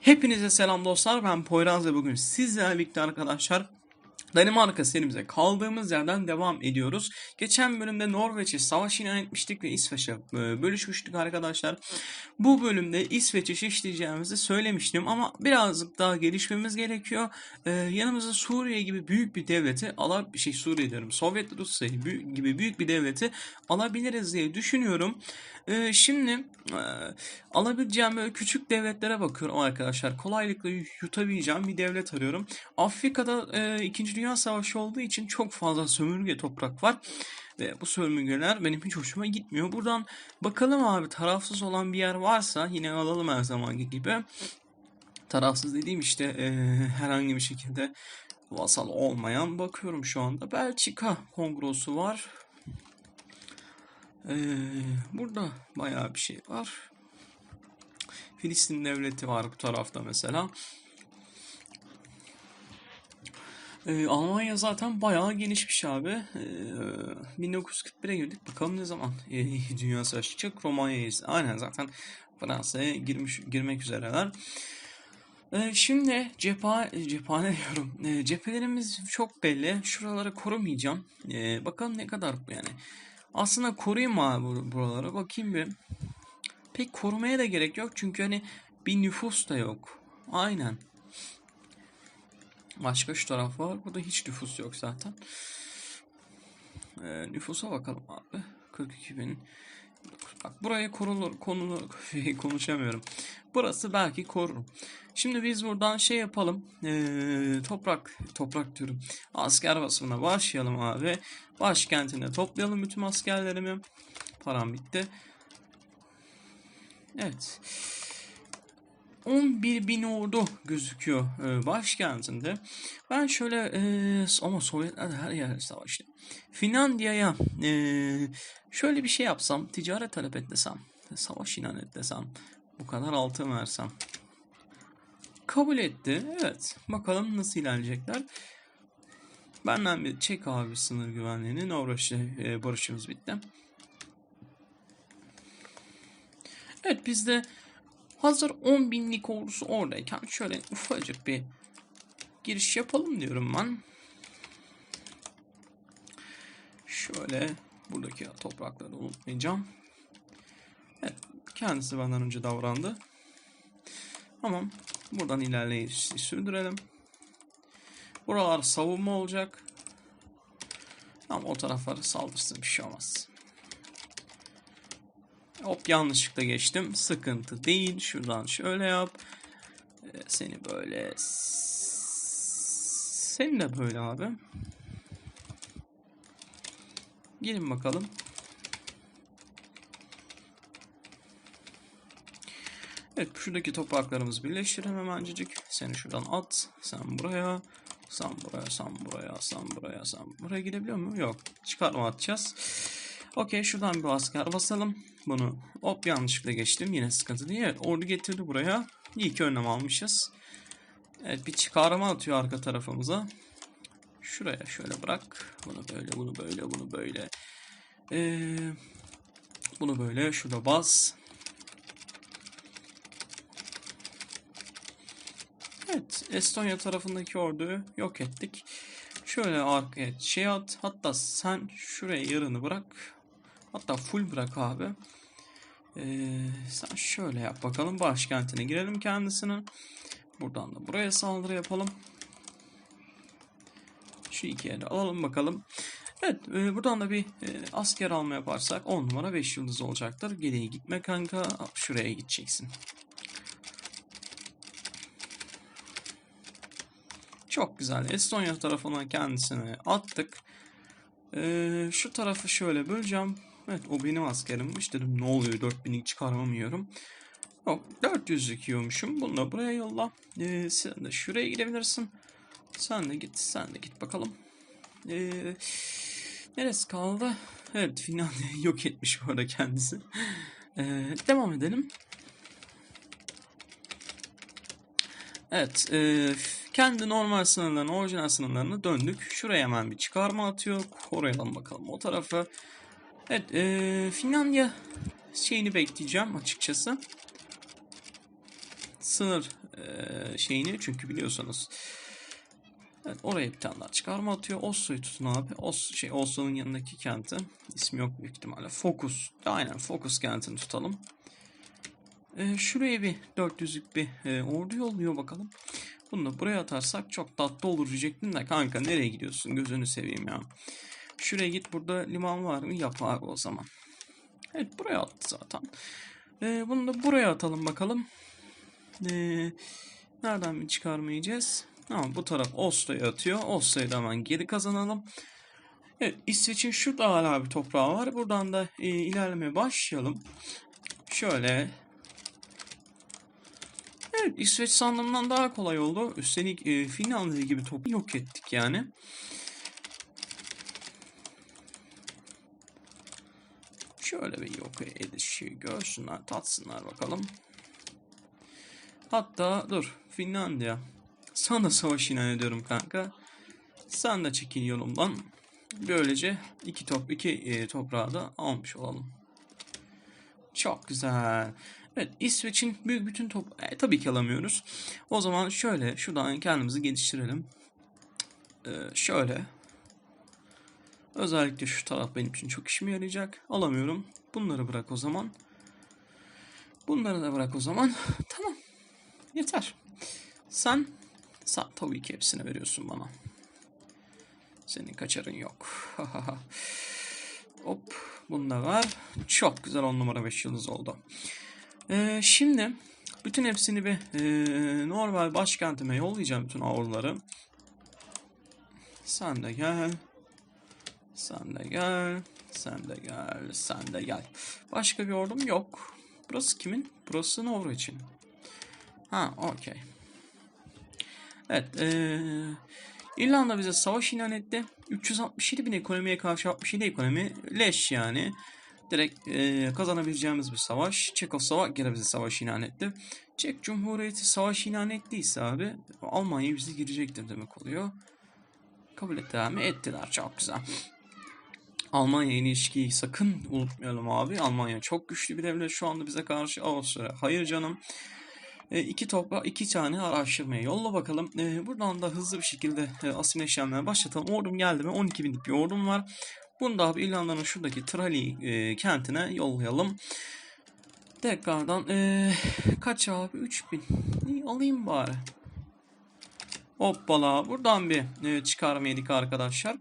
Hepinize selam dostlar. Ben Poyraz ve bugün sizlerle birlikte arkadaşlar Danimarka serimize kaldığımız yerden devam ediyoruz. Geçen bölümde Norveç'e savaş ilan etmiştik ve İsveç'e e, bölüşmüştük arkadaşlar. Bu bölümde İsveç'i şişleyeceğimizi söylemiştim ama birazcık daha gelişmemiz gerekiyor. Ee, yanımıza Suriye gibi büyük bir devleti ala şey Suriye diyorum Sovyet Rusya gibi büyük bir devleti alabiliriz diye düşünüyorum. Ee, şimdi e, alabileceğim böyle küçük devletlere bakıyorum arkadaşlar. Kolaylıkla yutabileceğim bir devlet arıyorum. Afrika'da e, 2. Dünya Savaşı olduğu için çok fazla sömürge toprak var. Ve bu sömürgeler benim hiç hoşuma gitmiyor. Buradan bakalım abi tarafsız olan bir yer varsa yine alalım her zamanki gibi. Tarafsız dediğim işte e, herhangi bir şekilde vasal olmayan bakıyorum şu anda. Belçika kongrosu var. Ee, burada bayağı bir şey var. Filistin devleti var bu tarafta mesela. Ee, Almanya zaten bayağı gelişmiş abi. Ee, 1941'e girdik. Bakalım ne zaman ee, Dünya Savaşı çıkacak. Romanya'ya Aynen zaten Fransa'ya girmiş girmek üzereler. Ee, şimdi cepha, cephane diyorum. Ee, cephelerimiz çok belli. Şuraları korumayacağım. Ee, bakalım ne kadar yani. Aslında koruyayım abi buraları. Bakayım bir. Pek korumaya da gerek yok. Çünkü hani bir nüfus da yok. Aynen. Başka şu taraf var. Burada hiç nüfus yok zaten. Ee, nüfusa bakalım abi. 42 bin. Bak buraya korulur, konulur, konuşamıyorum. Burası belki korurum. Şimdi biz buradan şey yapalım. Ee, toprak, toprak diyorum. Asker basımına başlayalım abi. Başkentine toplayalım bütün askerlerimi. Param bitti. Evet. 11 bin ordu gözüküyor e, başkentinde. Ben şöyle e, ama Sovyetler de her yerde savaştı. Finlandiya'ya e, şöyle bir şey yapsam, ticaret talep et desem, savaş ilan et desem, bu kadar altın versem. Kabul etti. Evet. Bakalım nasıl ilerleyecekler. Benden bir çek abi sınır güvenliğini. Norveç'le e, barışımız bitti. Evet bizde hazır 10 binlik ordusu oradayken şöyle ufacık bir giriş yapalım diyorum ben. Şöyle buradaki toprakları unutmayacağım. Evet kendisi benden önce davrandı. Tamam. Buradan ilerleyişi sürdürelim. Buralar savunma olacak. Ama o tarafları saldırsın bir şey olmaz. Hop yanlışlıkla geçtim. Sıkıntı değil. Şuradan şöyle yap. Ee, seni böyle. Seni de böyle abi. Gelin bakalım. Evet şuradaki topraklarımızı birleştirelim hemencecik. Seni şuradan at. Sen buraya. Sen buraya, sen buraya, sen buraya, sen buraya gidebiliyor mu? Yok. Çıkarma atacağız. Okey şuradan bir asker basalım. Bunu hop yanlışlıkla geçtim. Yine sıkıntı değil. Evet ordu getirdi buraya. İyi ki önlem almışız. Evet bir çıkarma atıyor arka tarafımıza. Şuraya şöyle bırak. Bunu böyle, bunu böyle, bunu böyle. Ee, bunu böyle. Şurada bas. Evet, Estonya tarafındaki orduyu yok ettik. Şöyle arkaya şey at. Hatta sen şuraya yarını bırak. Hatta full bırak abi. Ee, sen şöyle yap bakalım. Başkentine girelim kendisine. Buradan da buraya saldırı yapalım. Şu iki yeri alalım bakalım. Evet e, buradan da bir e, asker alma yaparsak 10 numara 5 yıldız olacaktır. Geriye gitme kanka. Şuraya gideceksin. Çok güzel. Estonya tarafına kendisine attık. Ee, şu tarafı şöyle böleceğim. Evet o benim askerimmiş. Dedim ne oluyor 4000'lik çıkarmamıyorum. Yok 400'lük yiyormuşum. Bunu da buraya yolla. Ee, sen de şuraya gidebilirsin. Sen de git. Sen de git bakalım. Ee, neresi kaldı? Evet Finlandiya yok etmiş bu arada kendisi. Ee, devam edelim. Evet. E, kendi normal sınırlarına, orijinal sınırlarına döndük. Şuraya hemen bir çıkarma atıyor. Koruyalım bakalım o tarafı. Evet. E, Finlandiya şeyini bekleyeceğim açıkçası. sınır e, şeyini çünkü biliyorsanız Evet, oraya bir tane daha çıkarma atıyor. Oslo'yu tutun abi. Os şey Oslo'nun yanındaki kenti. ismi yok büyük ihtimalle. Focus. Aynen Focus kentini tutalım. Ee, şuraya bir 400'lük bir e, ordu yolluyor bakalım. Bunu da buraya atarsak çok tatlı olur diyecektim de kanka nereye gidiyorsun gözünü seveyim ya. Şuraya git burada liman var mı? Yap abi o zaman. Evet buraya attı zaten. Ee, bunu da buraya atalım bakalım. Ee, nereden bir çıkarmayacağız? Tamam bu taraf Oslo'ya atıyor. Oslo'yu da hemen geri kazanalım. Evet İsveç'in şurada hala bir toprağı var. Buradan da e, ilerlemeye başlayalım. Şöyle. Evet İsveç sandığımdan daha kolay oldu. Üstelik e, Finlandiya gibi topu yok ettik yani. Şöyle bir yok edişi görsünler, tatsınlar bakalım. Hatta dur Finlandiya. Sana savaş ilan ediyorum kanka. Sen de çekil yolumdan. Böylece iki top iki e, toprağı da almış olalım. Çok güzel. Evet İsveç'in büyük bütün top e, tabii ki alamıyoruz. O zaman şöyle şuradan kendimizi geliştirelim. E, şöyle. Özellikle şu taraf benim için çok işime yarayacak. Alamıyorum. Bunları bırak o zaman. Bunları da bırak o zaman. Tamam. Yeter. Sen sen tabii ki hepsini veriyorsun bana. Senin kaçarın yok. Hop. Bunu da ver. Çok güzel 10 numara 5 yıldız oldu. Ee, şimdi bütün hepsini bir e, normal başkentime yollayacağım bütün avruları. Sen de gel. Sen de gel. Sen de gel. Sen de gel. Başka bir ordum yok. Burası kimin? Burası Norveç'in. Ha okey. Evet. Ee, İrlanda bize savaş ilan etti. 367 bin ekonomiye karşı 67 ekonomi leş yani. Direkt e, kazanabileceğimiz bir savaş. Çekoslovakya bize savaş ilan etti. Çek Cumhuriyeti savaş ilan ettiyse abi Almanya bize girecektir demek oluyor. Kabul ettiler mi? Ettiler. Çok güzel. Almanya ilişkiyi sakın unutmayalım abi. Almanya çok güçlü bir devlet şu anda bize karşı. Avusturya hayır canım. E, iki topla iki tane araştırmaya yolla bakalım. E, buradan da hızlı bir şekilde e, asimile başlatalım. Ordum geldi mi? 12 binlik bir ordum var. Bunu da abi İrlanda'nın şuradaki Trali e, kentine yollayalım. Tekrardan e, kaç abi? 3000. İyi alayım bari. Hoppala. Buradan bir e, çıkarma yedik arkadaşlar.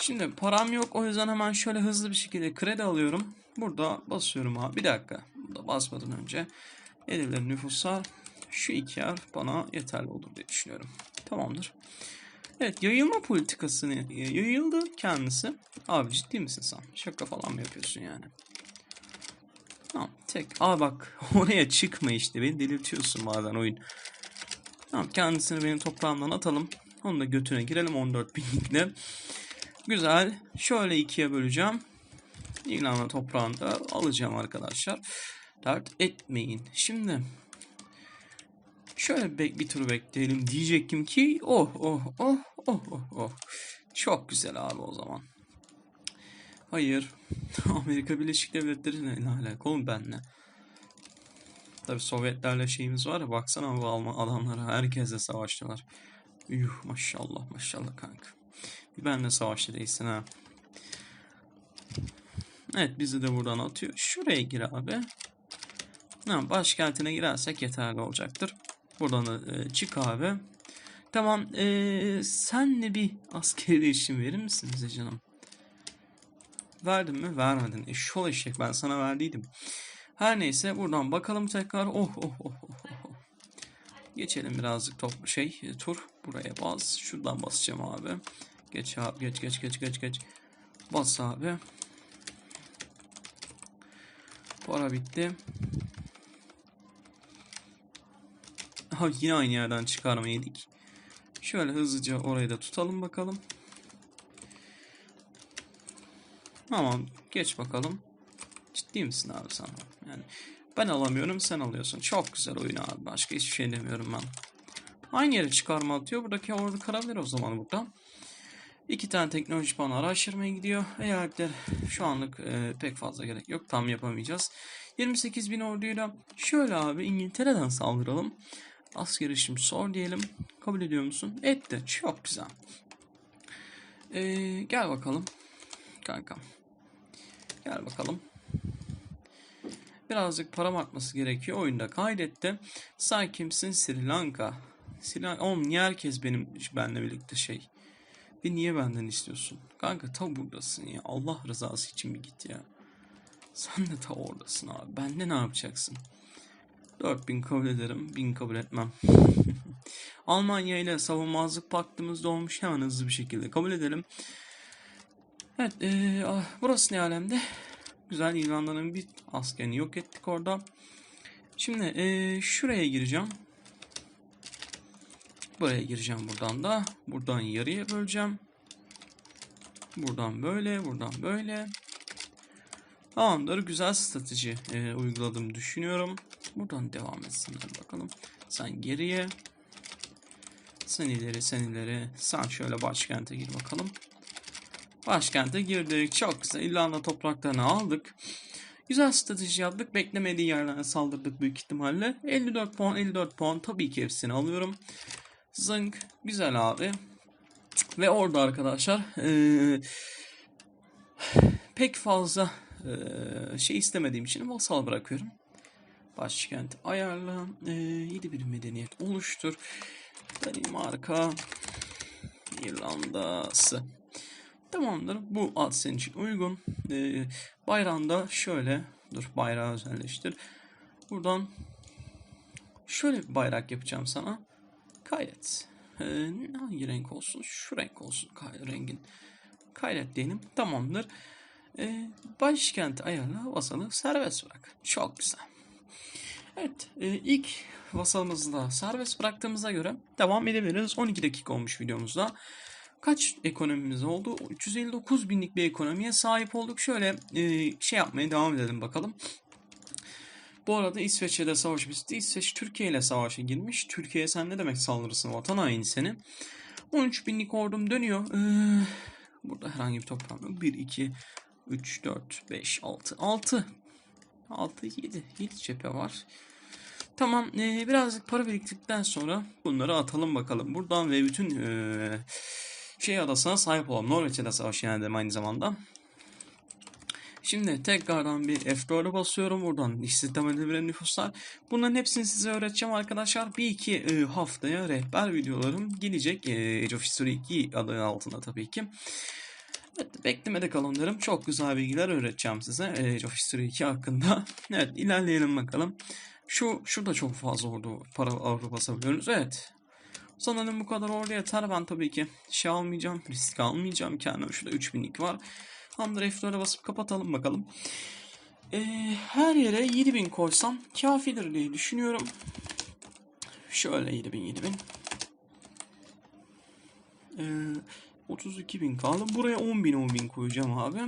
Şimdi param yok. O yüzden hemen şöyle hızlı bir şekilde kredi alıyorum. Burada basıyorum abi. Bir dakika. Burada basmadan önce edilen nüfuslar şu iki harf bana yeterli olur diye düşünüyorum. Tamamdır. Evet yayılma politikasını yayıldı kendisi. Abi ciddi misin sen? Şaka falan mı yapıyorsun yani? Tamam tek. Aa bak oraya çıkma işte beni delirtiyorsun bazen oyun. Tamam kendisini benim toprağımdan atalım. Onu da götüne girelim 14 binlikle. Güzel. Şöyle ikiye böleceğim. İlana toprağını da alacağım arkadaşlar. Dert etmeyin. Şimdi şöyle bir, bir tur bekleyelim diyecektim ki oh oh oh oh oh oh. Çok güzel abi o zaman. Hayır. Amerika Birleşik Devletleri ne alaka oğlum benle? Tabi Sovyetlerle şeyimiz var ya baksana bu Alman adamlara herkesle savaştılar. Yuh maşallah maşallah kanka. Bir benle savaşta değilsin ha. Evet bizi de buradan atıyor. Şuraya gir abi. Ha, başkentine girersek yeterli olacaktır. Buradan da e, çık abi. Tamam. E, senle bir askeri işim verir misin bize canım? Verdim mi? Vermedin. E, şol eşek ben sana verdiydim. Her neyse buradan bakalım tekrar. Oh oh oh oh. oh. oh. Geçelim birazcık top şey e, tur. Buraya bas. Şuradan basacağım abi. Geç abi geç geç geç geç geç. Bas abi. Para bitti. Ha yine aynı yerden çıkarma yedik. Şöyle hızlıca orayı da tutalım bakalım. Tamam geç bakalım. Ciddi misin abi sen? Yani ben alamıyorum sen alıyorsun. Çok güzel oyun abi. Başka hiçbir şey demiyorum ben. Aynı yere çıkarma atıyor. Buradaki ordu karabilir o zaman burada. İki tane teknoloji puanı araştırmaya gidiyor. Eyaletler şu anlık e, pek fazla gerek yok. Tam yapamayacağız. 28 bin orduyla şöyle abi İngiltere'den saldıralım. Asker işim sor diyelim. Kabul ediyor musun? Etti. Çok güzel. Ee, gel bakalım. Kankam. Gel bakalım. Birazcık para atması gerekiyor. Oyunda kaydetti. Sen kimsin? Sri Lanka. Sri Lanka. Oğlum niye herkes benim benimle birlikte şey? Ve niye benden istiyorsun? Kanka ta buradasın ya. Allah rızası için bir git ya. Sen de ta oradasın abi. Bende ne yapacaksın? 4000 kabul ederim. 1000 kabul etmem. Almanya ile savunmazlık paktımız olmuş. Hemen hızlı bir şekilde kabul edelim. Evet. Ee, burası ne alemde? Güzel İrlanda'nın bir askerini yok ettik orada. Şimdi ee, şuraya gireceğim. Buraya gireceğim buradan da. Buradan yarıya böleceğim. Buradan böyle, buradan böyle. Tamamdır. Güzel strateji e, uyguladığımı düşünüyorum. Buradan devam etsinler bakalım. Sen geriye. Sen ileri, sen ileri. Sen şöyle başkente gir bakalım. Başkente girdik. Çok güzel. İrlanda topraklarını aldık. Güzel strateji yaptık. Beklemediği yerden saldırdık büyük ihtimalle. 54 puan, 54 puan. Tabii ki hepsini alıyorum. Zınk. Güzel abi. Ve orada arkadaşlar ee, pek fazla ee, şey istemediğim için vasal bırakıyorum. Başkent ayarla. E, 7 bir medeniyet oluştur. Danimarka İrlanda'sı. Tamamdır. Bu ad senin için uygun. E, bayrağında şöyle. Dur bayrağı özelleştir. Buradan şöyle bir bayrak yapacağım sana. Kaydet. E, hangi renk olsun? Şu renk olsun. Kay rengin. Kaydet diyelim. Tamamdır. E, başkent ayarla vasalı serbest bırak. Çok güzel. Evet e, ilk vasalımızı da serbest bıraktığımıza göre devam edebiliriz. 12 dakika olmuş videomuzda. Kaç ekonomimiz oldu? 359 binlik bir ekonomiye sahip olduk. Şöyle e, şey yapmaya devam edelim bakalım. Bu arada İsveç'e savaş bitti. İsveç Türkiye ile savaşa girmiş. Türkiye sen ne demek saldırırsın vatan haini seni. 13 binlik ordum dönüyor. Ee, burada herhangi bir toprağım yok. 1, 2, 3, 4, 5, 6, 6. 6, 7. 7 cephe var. Tamam ee, birazcık para biriktirdikten sonra bunları atalım bakalım. Buradan ve bütün ee, şey adasına sahip olalım. Norveç'e de savaş yenildim aynı zamanda. Şimdi tekrardan bir F4'e basıyorum. Buradan istihdam edilebilen nüfuslar. Bunların hepsini size öğreteceğim arkadaşlar. Bir iki e, haftaya rehber videolarım gelecek. E, Age of History 2 adı altında tabii ki. Evet, beklemede kalın derim. Çok güzel bilgiler öğreteceğim size Age of History 2 hakkında. Evet ilerleyelim bakalım. Şu şurada çok fazla ordu para avro basabiliyoruz. Evet. Sanırım bu kadar ordu yeter. Ben tabii ki şey almayacağım. Risk almayacağım. Kendime şurada 3000'lik var. Hamdır F4'e basıp kapatalım bakalım. Ee, her yere 7000 koysam kafidir diye düşünüyorum. Şöyle 7000 7000. Ee, 32.000 kaldı. Buraya 10.000 10.000 koyacağım abi.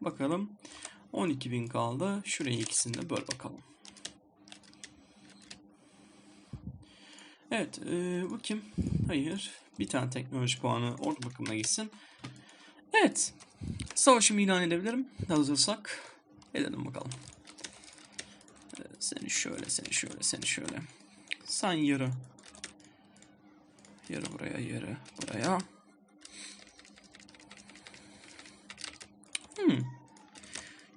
Bakalım. 12.000 kaldı. Şuraya ikisini de böl bakalım. Evet. E, bu kim? Hayır. Bir tane teknoloji puanı ordu bakımına gitsin. Evet. Savaşımı ilan edebilirim. Hazırsak. Edelim bakalım. Seni şöyle, seni şöyle, seni şöyle. Sen yarı. Yarı buraya, yarı buraya. Hmm.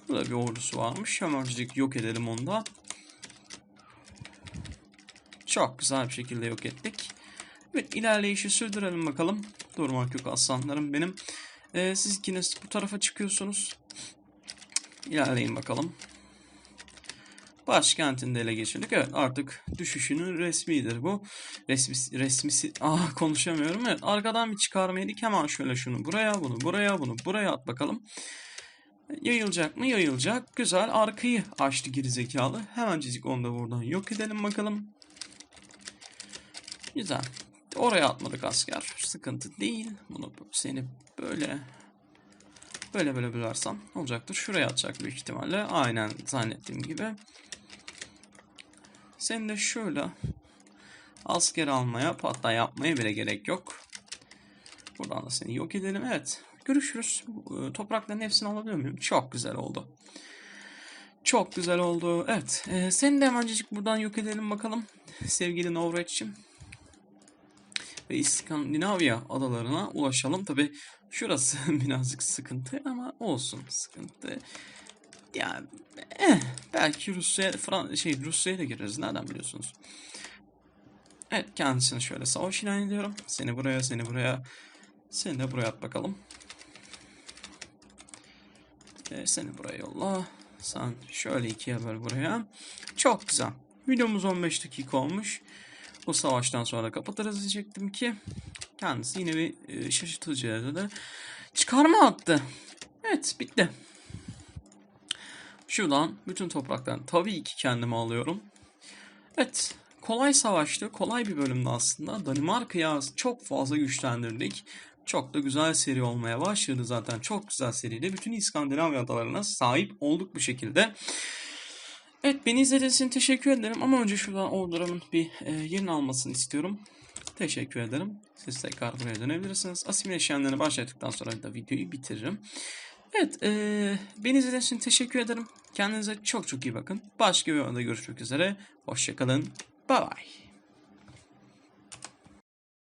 Burada bir ordusu varmış. Hemencik yok edelim onu da. Çok güzel bir şekilde yok ettik. Evet ilerleyişi sürdürelim bakalım. Durmak yok aslanlarım benim. Ee, siz ikiniz bu tarafa çıkıyorsunuz. İlerleyin bakalım. Başkentinde ele geçirdik. Evet artık düşüşünün resmidir bu. Resmi, resmisi... Ah konuşamıyorum. Evet arkadan bir çıkarmaydık. Hemen şöyle şunu buraya, bunu buraya, bunu buraya at bakalım. Yayılacak mı? Yayılacak. Güzel. Arkayı açtı gerizekalı. Hemencik onu da buradan yok edelim bakalım. Güzel. Oraya atmadık asker. Sıkıntı değil. Bunu seni böyle böyle böyle bölersem olacaktır. Şuraya atacak büyük ihtimalle. Aynen zannettiğim gibi. Sen de şöyle asker almaya hatta yapmaya bile gerek yok. Buradan da seni yok edelim. Evet. Görüşürüz. Toprakların hepsini alabiliyor muyum? Çok güzel oldu. Çok güzel oldu. Evet. E, seni de hemencecik buradan yok edelim bakalım. Sevgili Norveç'im. Ve İskandinavya adalarına ulaşalım. Tabi şurası birazcık sıkıntı ama olsun sıkıntı. Yani eh, belki Rusya Fran şey Rusya'ya da gireriz. Nereden biliyorsunuz? Evet kendisini şöyle savaş ilan ediyorum. Seni buraya, seni buraya. Seni de buraya at bakalım. Ee, seni buraya yolla. Sen şöyle ikiye böl buraya. Çok güzel. Videomuz 15 dakika olmuş. Bu savaştan sonra kapatırız diyecektim ki. Kendisi yine bir e, şaşırtıcı yerde de çıkarma attı. Evet bitti. Şuradan bütün topraktan tabii ki kendimi alıyorum. Evet kolay savaştı. Kolay bir bölümdü aslında. Danimarka'ya çok fazla güçlendirdik. Çok da güzel seri olmaya başladı zaten. Çok güzel seriyle bütün İskandinavya adalarına sahip olduk bu şekilde. Evet beni izlediğiniz için teşekkür ederim ama önce şuradan Orduram'ın bir e, yerini almasını istiyorum. Teşekkür ederim. Siz tekrar buraya dönebilirsiniz. Asimile işlemlerini başlattıktan sonra da videoyu bitiririm. Evet e, beni izlediğiniz için teşekkür ederim. Kendinize çok çok iyi bakın. Başka bir videoda görüşmek üzere. Hoşçakalın. Bye bye.